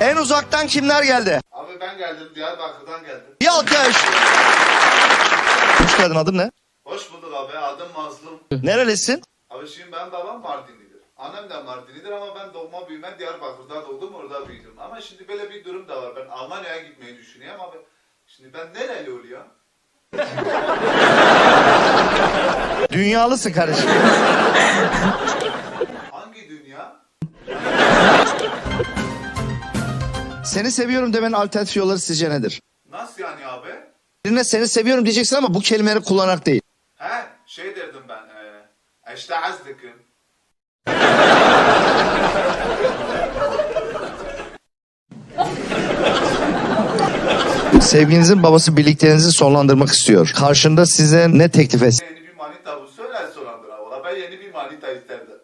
En uzaktan kimler geldi? Abi ben geldim Diyarbakır'dan geldim. Bir alkış. Hoş geldin adın ne? Hoş bulduk abi adım Mazlum. Nerelisin? Abi şimdi ben babam Mardinlidir. Annem de Mardinlidir ama ben doğma büyüme Diyarbakır'da doğdum orada büyüdüm. Ama şimdi böyle bir durum da var. Ben Almanya'ya gitmeyi düşünüyorum abi. Şimdi ben nereli oluyor? Dünyalısın kardeşim. Hangi dünya? Seni seviyorum demenin alternatif yolları sizce nedir? Nasıl yani abi? Birine seni seviyorum diyeceksin ama bu kelimeleri kullanarak değil. He şey derdim ben. E, işte azdıkım. Sevginizin babası birlikteliğinizi sonlandırmak istiyor. Karşında size ne teklif etsin? Yeni bir manita bu söyler sorandır abi. Valla Ben yeni bir manita isterdim.